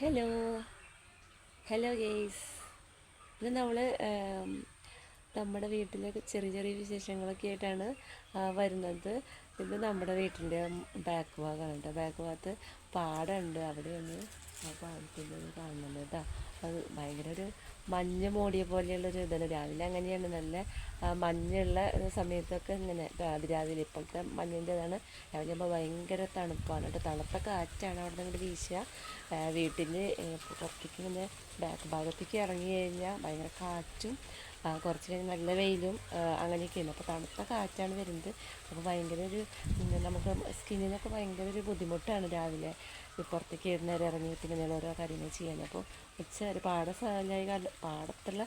Hello hello guys ഇന്ന് നമ്മൾ നമ്മുടെ വീട്ടിലെ ചെറിയ ചെറിയ വിശേഷങ്ങളൊക്കെ ആയിട്ടാണ് വരുന്നത്. ഇത് നമ്മുടെ വീട്ടിന്റെ ബാക്ക് ഭാഗമാണ് കേട്ടോ ബാക്ക് ഭാഗത്ത് പാടമുണ്ട് അവിടെയാണ് ആ പാടത്തിന്റെ കാണുന്നുണ്ട് കേട്ടോ അത് ഭയങ്കര ഒരു മഞ്ഞ് മൂടിയ പോലെയുള്ളൊരു ഇതാണ് രാവിലെ അങ്ങനെയാണ് നല്ല മഞ്ഞുള്ള സമയത്തൊക്കെ ഇങ്ങനെ രാവിലെ ഇപ്പോഴത്തെ മഞ്ഞിന്റെ ഇതാണ് രാവിലെ ആകുമ്പോൾ ഭയങ്കര തണുപ്പാണ് കേട്ടോ തണുത്ത കാറ്റാണ് അവിടെ നിന്ന് വീശുക. വീട്ടിൽ പുറത്തേക്ക് ഇങ്ങനെ ബാക്ക് ഭാഗത്തേക്ക് ഇറങ്ങി കഴിഞ്ഞാൽ ഭയങ്കര കാറ്റും കുറച്ച് കഴിഞ്ഞ് നല്ല വെയിലും അങ്ങനെയൊക്കെയാണ്. അപ്പോൾ തണുത്ത കാറ്റാണ് വരുന്നത്. അപ്പോൾ ഭയങ്കര ഒരു നമുക്ക് സ്കിന്നിനൊക്കെ ഭയങ്കര ഒരു ബുദ്ധിമുട്ടാണ് രാവിലെ. പുറത്തേക്ക് ഏത് നേരം ഇങ്ങനെ ഓരോ കാര്യങ്ങൾ ചെയ്യാൻ അപ്പോൾ ഉച്ച ഒരു പാട സ്ഥലമായ കാരണം പാടത്തുള്ള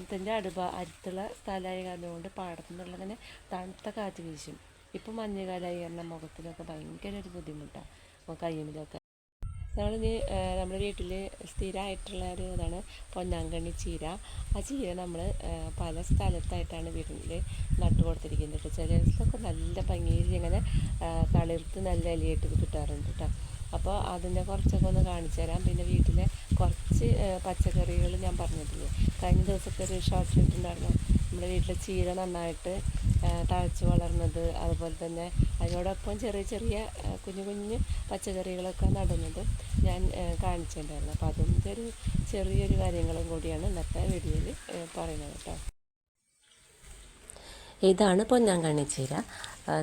ഇതിന്റെ അടുപ്പ അടുത്തുള്ള സ്ഥലമായ കാരണം കൊണ്ട് പാടത്തു നിന്നുള്ള ഇങ്ങനെ തണുത്ത കാറ്റ് വീശും. ഇപ്പം മഞ്ഞുകാലമായി കാരണം മുഖത്തിനൊക്കെ ഭയങ്കര ഒരു ബുദ്ധിമുട്ടാണ് കയ്യുമിലൊക്കെ. നമ്മളിനി നമ്മുടെ വീട്ടിൽ സ്ഥിരമായിട്ടുള്ള ഒരു ഇതാണ് പൊന്നാങ്കണ്ണി ചീര. ആ ചീര നമ്മൾ പല സ്ഥലത്തായിട്ടാണ് വീട്ടിൽ നട്ടു കൊടുത്തിരിക്കുന്നത് കേട്ടോ ചില ദിവസമൊക്കെ നല്ല ഭംഗിയിൽ ഇങ്ങനെ തളിർത്ത് നല്ല ഇലയായിട്ട് കിട്ടാറുണ്ട് കേട്ടോ അപ്പോൾ അതിന്റെ കുറച്ചൊക്കെ ഒന്ന് കാണിച്ചു തരാം. പിന്നെ വീട്ടിലെ കുറച്ച് പച്ചക്കറികൾ ഞാൻ പറഞ്ഞിട്ടില്ലേ. കഴിഞ്ഞ ദിവസത്തെ ഒരു ഷോർട്ട് ഇട്ടുണ്ടായിരുന്നു നമ്മുടെ വീട്ടിലെ ചീര നന്നായിട്ട് തഴച്ചു വളർന്നത് അതുപോലെ തന്നെ അതിനോടൊപ്പം ചെറിയ ചെറിയ കുഞ്ഞു കുഞ്ഞു പച്ചക്കറികളൊക്കെ നടുന്നത് ഞാൻ കാണിച്ചിട്ടുണ്ടായിരുന്നു. അപ്പോൾ അതിന്റെ ഒരു ചെറിയൊരു കാര്യങ്ങളും കൂടിയാണ് ഇന്നത്തെ വീഡിയോയിൽ പറയുന്നത് കേട്ടോ. ഇതാണ് പൊന്നാങ്കണ്ണി ചീര.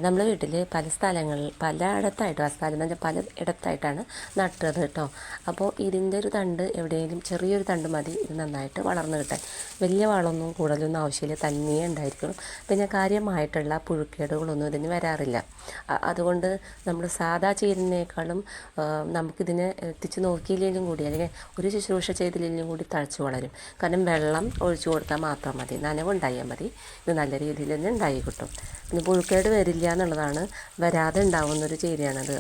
നമ്മുടെ വീട്ടിൽ പല സ്ഥലങ്ങളിൽ പലയിടത്തായിട്ട് സ്ഥലം എന്ന് പല ഇടത്തായിട്ടാണ് നട്ടത് കേട്ടോ അപ്പോൾ ഇതിന്റെ ഒരു തണ്ട് എവിടെയെങ്കിലും ചെറിയൊരു തണ്ട് മതി ഇത് നന്നായിട്ട് വളർന്നു കിട്ടാൻ. വലിയ വളമൊന്നും കൂടുതലൊന്നും ആവശ്യമില്ല തന്നെയേ ഉണ്ടായിരിക്കണം. പിന്നെ കാര്യമായിട്ടുള്ള പുഴുക്കേടുകളൊന്നും ഇതിന് വരാറില്ല. അതുകൊണ്ട് നമ്മൾ സാധാ ചെയ്യുന്നതിനേക്കാളും നമുക്കിതിനെ എത്തിച്ച് നോക്കിയില്ലെങ്കിലും കൂടി അല്ലെങ്കിൽ ഒരു ശുശ്രൂഷ ചെയ്തില്ലെങ്കിലും കൂടി തഴച്ചു വളരും. കാരണം വെള്ളം ഒഴിച്ചു കൊടുത്താൽ മാത്രം മതി നനവുണ്ടായാൽ മതി ഇത് നല്ല രീതിയിൽ തന്നെ ഉണ്ടായി കിട്ടും. പിന്നെ പുഴുക്കേട് വരില്ല എന്നുള്ളതാണ്. വരാതെ ഉണ്ടാവുന്നൊരു ചീരയാണത്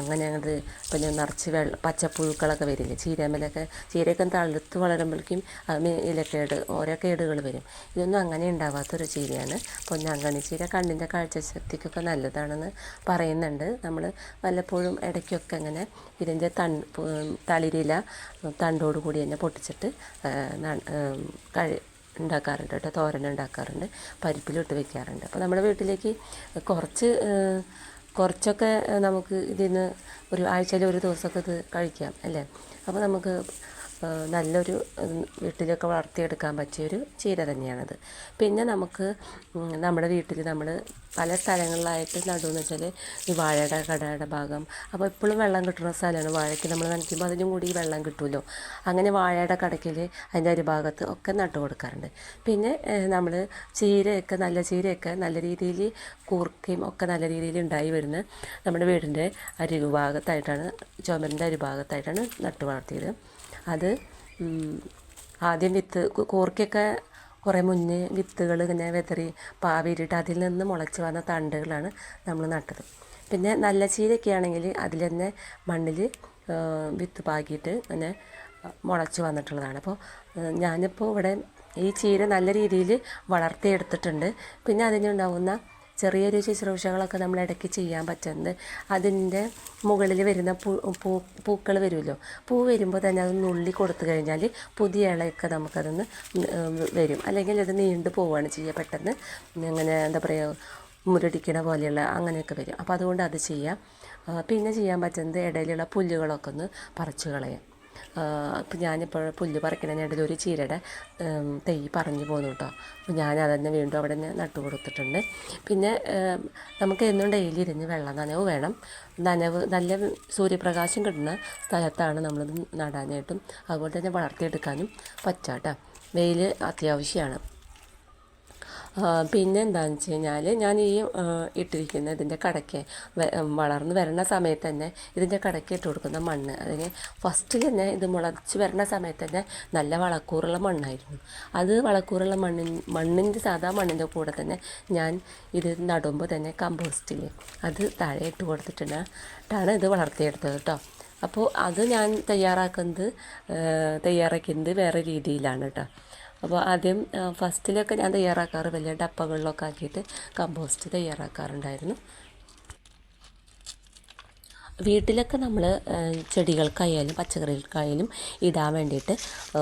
അങ്ങനെ അത് പിന്നെ നിറച്ച് വെള്ള പച്ചപ്പുഴുക്കളൊക്കെ വരില്ലേ? ചീരമ്മലൊക്കെ ചീരയൊക്കെ തളുത്ത് വളരുമ്പോഴേക്കും അതിന് ഇലക്കേട് ഓരോ കേടുകൾ വരും. ഇതൊന്നും അങ്ങനെ ഉണ്ടാവാത്തൊരു ചീരയാണ്. പൊന്നാങ്കണ്ണി ചീര കണ്ണിന്റെ കാഴ്ചശക്തിക്കൊക്കെ നല്ലതാണെന്ന് പറയുന്നുണ്ട്. നമ്മൾ വല്ലപ്പോഴും ഇടയ്ക്കൊക്കെ അങ്ങനെ ഇതിന്റെ തൺ തളിരില തണ്ടോട് കൂടി തന്നെ പൊട്ടിച്ചിട്ട് കഴി ഉണ്ടാക്കാറുണ്ട് കേട്ടോ തോരൻ ഉണ്ടാക്കാറുണ്ട് പരിപ്പിലിട്ട് വെക്കാറുണ്ട്. അപ്പോൾ നമ്മുടെ വീട്ടിലേക്ക് കുറച്ച് കുറച്ചൊക്കെ നമുക്ക് നമുക്ക് ഇതിന്ന് ഒരു ആഴ്ചയിൽ ഒരു ദിവസമൊക്കെ ഇത് കഴിക്കാം അല്ലേ? അപ്പോൾ നമുക്ക് നല്ലൊരു വീട്ടിലൊക്കെ വളർത്തിയെടുക്കാൻ പറ്റിയൊരു ചീര തന്നെയാണത്. പിന്നെ നമുക്ക് നമ്മുടെ വീട്ടിൽ നമ്മൾ പല സ്ഥലങ്ങളിലായിട്ട് നടുവെന്ന് വെച്ചാൽ ഈ വാഴയുടെ കടയുടെ ഭാഗം അപ്പോൾ എപ്പോഴും വെള്ളം കിട്ടുന്ന സ്ഥലമാണ്. വാഴയ്ക്ക് നമ്മൾ നനയ്ക്കുമ്പോൾ അതിനും കൂടി വെള്ളം കിട്ടുമല്ലോ അങ്ങനെ വാഴയുടെ കടയ്ക്കിൽ അതിന്റെ ഒരു ഭാഗത്ത് ഒക്കെ നട്ടു കൊടുക്കാറുണ്ട്. പിന്നെ നമ്മൾ ചീരയൊക്കെ നല്ല ചീരയൊക്കെ നല്ല രീതിയിൽ കൂർക്കയും ഒക്കെ നല്ല രീതിയിൽ ഉണ്ടായി വരുന്ന നമ്മുടെ വീടിന്റെ അരികുഭാഗത്തായിട്ടാണ് ചുമരിന്റെ അരിഭാഗത്തായിട്ടാണ് നട്ടു വളർത്തിയത്. അത് ആദ്യം വിത്ത് കോർക്കൊക്കെ കുറേ മുന്നേ വിത്തുകൾ ഇങ്ങനെ വെതറി പാവിരിട്ട് അതിൽ നിന്ന് മുളച്ച് വന്ന തണ്ടുകളാണ് നമ്മൾ നട്ടത്. പിന്നെ നല്ല ചീരയൊക്കെ ആണെങ്കിൽ അതിൽ തന്നെ മണ്ണിൽ വിത്ത് പാകിയിട്ട് ഇങ്ങനെ മുളച്ച് വന്നിട്ടുള്ളതാണ്. അപ്പോൾ ഞാനിപ്പോൾ ഇവിടെ ഈ ചീര നല്ല രീതിയിൽ വളർത്തിയെടുത്തിട്ടുണ്ട്. പിന്നെ അതിനുണ്ടാവുന്ന ചെറിയൊരു ശുശ്രൂഷകളൊക്കെ നമ്മൾ ഇടയ്ക്ക് ചെയ്യാൻ പറ്റുന്നത്. അതിന്റെ മുകളിൽ വരുന്ന പൂ പൂ പൂക്കൾ വരുമല്ലോ. പൂ വരുമ്പോൾ തന്നെ അത് നുള്ളി കൊടുത്തു കഴിഞ്ഞാൽ പുതിയ ഇളയൊക്കെ നമുക്കതൊന്ന് വരും. അല്ലെങ്കിൽ അത് നീണ്ടു പോവുകയാണ് ചെയ്യുക. പെട്ടെന്ന് അങ്ങനെ എന്താ പറയുക മുരടിക്കണ പോലെയുള്ള അങ്ങനെയൊക്കെ വരും. അപ്പോൾ അതുകൊണ്ട് അത് ചെയ്യാം. പിന്നെ ചെയ്യാൻ പറ്റുന്നത് ഇടയിലുള്ള പുല്ലുകളൊക്കെ ഒന്ന് പറിച്ചു കളയാം. ഇപ്പം ഞാനിപ്പോൾ പുല്ല് പറിക്കണതിനിടയിൽ ഒരു ചീരയുടെ തൈ പറഞ്ഞു പോന്നു കേട്ടോ അപ്പോൾ ഞാൻ അതന്നെ വീണ്ടും അവിടെ തന്നെ നട്ടു കൊടുത്തിട്ടുണ്ട്. പിന്നെ നമുക്ക് എന്നും ഡെയിലി ഇരുന്ന് വെള്ളം നനവ് വേണം. നനവ് നല്ല സൂര്യപ്രകാശം കിട്ടുന്ന സ്ഥലത്താണ് നമ്മളിത് നടാനായിട്ടും അതുപോലെ തന്നെ വളർത്തിയെടുക്കാനും പറ്റാം കേട്ടോ വെയിൽ അത്യാവശ്യമാണ് പിന്നെ എന്താണെന്ന് വെച്ച് കഴിഞ്ഞാൽ ഞാൻ ഈ ഇട്ടിരിക്കുന്ന ഇതിന്റെ കടയ്ക്ക് വളർന്നു വരുന്ന സമയത്ത് തന്നെ ഇതിന്റെ കടയ്ക്ക് ഇട്ട് കൊടുക്കുന്ന മണ്ണ്. അതിന് ഫസ്റ്റിൽ തന്നെ ഇത് മുളച്ച് വരുന്ന സമയത്ത് തന്നെ നല്ല വളക്കൂറുള്ള മണ്ണായിരുന്നു. അത് വളക്കൂറുള്ള മണ്ണിൻ മണ്ണിന്റെ സാധാ മണ്ണിന്റെ കൂടെ തന്നെ ഞാൻ ഇത് നടുമ്പോൾ തന്നെ കമ്പോസ്റ്റിൽ അത് താഴെ ഇട്ട് കൊടുത്തിട്ടാണ് ഇത് വളർത്തിയെടുത്തത് കേട്ടോ അപ്പോൾ അത് ഞാൻ തയ്യാറാക്കുന്നത് തയ്യാറാക്കുന്നത് വേറെ രീതിയിലാണ് കേട്ടോ അപ്പോൾ ആദ്യം ഫസ്റ്റിലൊക്കെ ഞാൻ തയ്യാറാക്കാറ് വലിയ ഡപ്പകളിലൊക്കെ ആക്കിയിട്ട് കമ്പോസ്റ്റ് തയ്യാറാക്കാറുണ്ടായിരുന്നു. വീട്ടിലൊക്കെ നമ്മൾ ചെടികൾക്കായാലും പച്ചക്കറികൾക്കായാലും ഇടാൻ വേണ്ടിയിട്ട്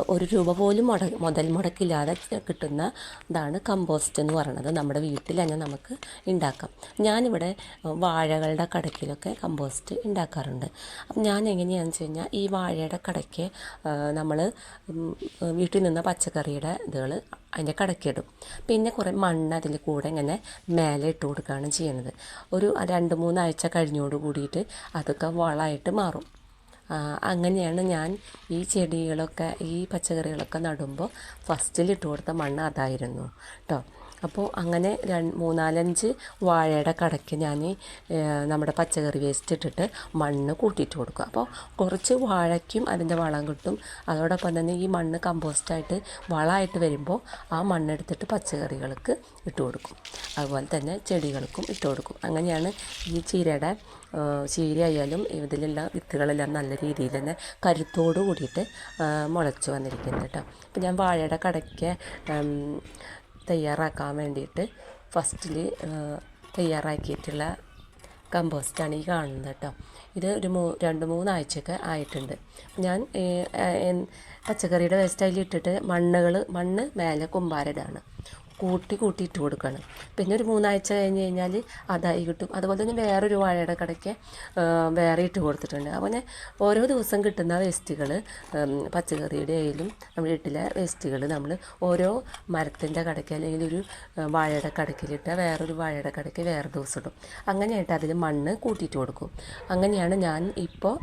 ഒരു രൂപ പോലും മുട മുതൽ മുടക്കില്ലാതെ കിട്ടുന്ന ഇതാണ് കമ്പോസ്റ്റ് എന്ന് പറയുന്നത് നമ്മുടെ വീട്ടിൽ തന്നെ നമുക്ക് ഉണ്ടാക്കാം ഞാനിവിടെ വാഴകളുടെ കടക്കിലൊക്കെ കമ്പോസ്റ്റ് ഉണ്ടാക്കാറുണ്ട് അപ്പം ഞാൻ എങ്ങനെയാണെന്ന് വെച്ച് കഴിഞ്ഞാൽ ഈ വാഴയുടെ കടയ്ക്ക് നമ്മൾ വീട്ടിൽ നിന്ന് പച്ചക്കറിയുടെ ഇതുകൾ അതിന്റെ കടക്കിടും പിന്നെ കുറേ മണ്ണ് അതിൽ കൂടെ ഇങ്ങനെ മേലെ ഇട്ട് കൊടുക്കുകയാണ് ചെയ്യുന്നത് ഒരു രണ്ട് മൂന്നാഴ്ച കഴിഞ്ഞോട് കൂടിയിട്ട് അതൊക്കെ വളമായിട്ട് മാറും. അങ്ങനെയാണ് ഞാൻ ഈ ചെടികളൊക്കെ ഈ പച്ചക്കറികളൊക്കെ നടുമ്പോൾ ഫസ്റ്റിൽ ഇട്ട് കൊടുത്ത മണ്ണ് അതായിരുന്നു കേട്ടോ അപ്പോൾ അങ്ങനെ രണ്ട് മൂന്നാലഞ്ച് വാഴയുടെ കടയ്ക്ക് ഞാൻ നമ്മുടെ പച്ചക്കറി വേസ്റ്റ് ഇട്ടിട്ട് മണ്ണ് കൂട്ടിയിട്ട് കൊടുക്കും. അപ്പോൾ കുറച്ച് വാഴയ്ക്കും അതിന്റെ വളം കിട്ടും. അതോടൊപ്പം തന്നെ ഈ മണ്ണ് കമ്പോസ്റ്റായിട്ട് വളമായിട്ട് വരുമ്പോൾ ആ മണ്ണെടുത്തിട്ട് പച്ചക്കറികൾക്ക് ഇട്ട് കൊടുക്കും. അതുപോലെ തന്നെ ചെടികൾക്കും ഇട്ട് കൊടുക്കും. അങ്ങനെയാണ് ഈ ചീരയുടെ ചീരയായാലും ചീര ഇതിലുള്ള വിത്തുകളെല്ലാം നല്ല രീതിയിൽ തന്നെ കരുത്തോട് കൂടിയിട്ട് മുളച്ചു വന്നിരിക്കുന്നത് കേട്ടോ. ഇപ്പം ഞാൻ വാഴയുടെ കടയ്ക്ക് തയ്യാറാക്കാൻ വേണ്ടിയിട്ട് ഫസ്റ്റിൽ തയ്യാറാക്കിയിട്ടുള്ള കമ്പോസ്റ്റാണ് ഈ കാണുന്നത് കേട്ടോ. ഇത് ഒരു മൂ രണ്ട് മൂന്നാഴ്ചയൊക്കെ ആയിട്ടുണ്ട്. ഞാൻ പച്ചക്കറിയുടെ വേസ്റ്റ് അതിലിട്ടിട്ട് മണ്ണുകൾ മണ്ണ് മേലെ കുമ്പാരടാണ്. കൂട്ടി കൂട്ടി ഇട്ട് കൊടുക്കുകയാണ് പിന്നെ ഒരു മൂന്നാഴ്ച കഴിഞ്ഞ് കഴിഞ്ഞാൽ അതായി കിട്ടും. അതുപോലെ തന്നെ വേറൊരു വാഴയുടെ കടയ്ക്ക് വേറെ ഇട്ട് കൊടുത്തിട്ടുണ്ട്. ഞാൻ ഓരോ ദിവസം കിട്ടുന്ന വേസ്റ്റുകൾ പച്ചക്കറിയുടെ ആയാലും നമ്മുടെ വീട്ടിലെ വേസ്റ്റുകൾ നമ്മൾ ഓരോ മരത്തിന്റെ കടയ്ക്ക് അല്ലെങ്കിൽ ഒരു വാഴയുടെ കടയ്ക്കിലിട്ട് വേറൊരു വാഴയുടെ കടയ്ക്ക് വേറെ ദിവസം ഇടും. അങ്ങനെയായിട്ട് അതിൽ മണ്ണ് കൂട്ടിയിട്ട് കൊടുക്കും. അങ്ങനെയാണ് ഞാൻ ഇപ്പോൾ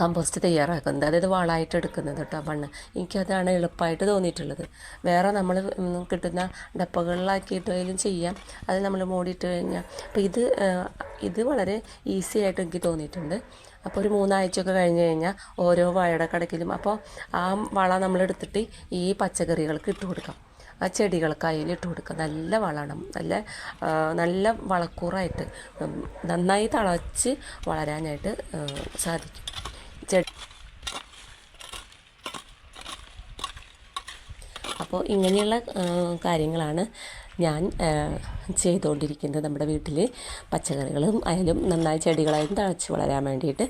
കമ്പോസ്റ്റ് തയ്യാറാക്കുന്നത് അതായത് വളമായിട്ട് എടുക്കുന്നത് കേട്ടോ മണ്ണ്. എനിക്കതാണ് എളുപ്പമായിട്ട് തോന്നിയിട്ടുള്ളത്. വേറെ നമ്മൾ കിട്ടുന്ന ഡപ്പകളിലാക്കിയിട്ടായാലും ചെയ്യാം. അത് നമ്മൾ മൂടിയിട്ട് കഴിഞ്ഞാൽ അപ്പോൾ ഇത് ഇത് വളരെ ഈസി ആയിട്ട് എനിക്ക് തോന്നിയിട്ടുണ്ട്. അപ്പോൾ ഒരു മൂന്നാഴ്ചയൊക്കെ കഴിഞ്ഞ് കഴിഞ്ഞാൽ ഓരോ വാഴയുടെ കടക്കിലും അപ്പോൾ ആ വള നമ്മളെടുത്തിട്ട് ഈ പച്ചക്കറികൾക്ക് ഇട്ട് കൊടുക്കാം. ആ ചെടികൾക്കായാലും ഇട്ട് കൊടുക്കുക നല്ല വളണം നല്ല നല്ല വളക്കൂറായിട്ട് നന്നായി തളച്ച് വളരാനായിട്ട് സാധിക്കും. അപ്പോൾ ഇങ്ങനെയുള്ള കാര്യങ്ങളാണ് ഞാൻ ചെയ്തുകൊണ്ടിരിക്കുന്നത് നമ്മുടെ വീട്ടിൽ പച്ചക്കറികളും ആയാലും നന്നായി ചെടികളായാലും തഴച്ച് വളരാൻ വേണ്ടിയിട്ട്.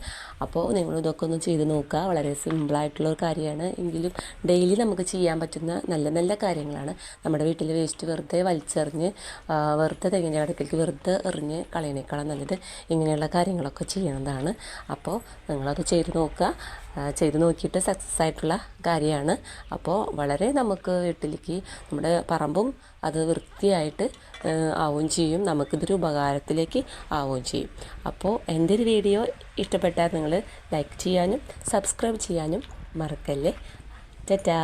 അപ്പോൾ നിങ്ങൾ ഇതൊക്കെ ഒന്ന് ചെയ്ത് നോക്കുക. വളരെ സിമ്പിളായിട്ടുള്ള ഒരു കാര്യമാണ്. എങ്കിലും ഡെയിലി നമുക്ക് ചെയ്യാൻ പറ്റുന്ന നല്ല നല്ല കാര്യങ്ങളാണ്. നമ്മുടെ വീട്ടിൽ വേസ്റ്റ് വെറുതെ വലിച്ചെറിഞ്ഞ് വെറുതെ തെങ്ങിന്റെ അടുക്കലേക്ക് വെറുതെ എറിഞ്ഞ് കളയണേക്കാളും നല്ലത് ഇങ്ങനെയുള്ള കാര്യങ്ങളൊക്കെ ചെയ്യുന്നതാണ് അപ്പോൾ നിങ്ങളത് ചെയ്ത് നോക്കുക. ചെയ്ത് നോക്കിയിട്ട് സക്സസ് ആയിട്ടുള്ള കാര്യമാണ്. അപ്പോൾ വളരെ നമുക്ക് വീട്ടിലേക്ക് നമ്മുടെ പറമ്പും അത് വൃത്തിയായിട്ട് ആവുകയും ചെയ്യും. നമുക്കിതൊരു ഉപകാരത്തിലേക്ക് ആവുകയും ചെയ്യും. അപ്പോൾ എന്റെ ഒരു വീഡിയോ ഇഷ്ടപ്പെട്ടാൽ നിങ്ങൾ ലൈക്ക് ചെയ്യാനും സബ്സ്ക്രൈബ് ചെയ്യാനും മറക്കല്ലേ? ടാറ്റാ.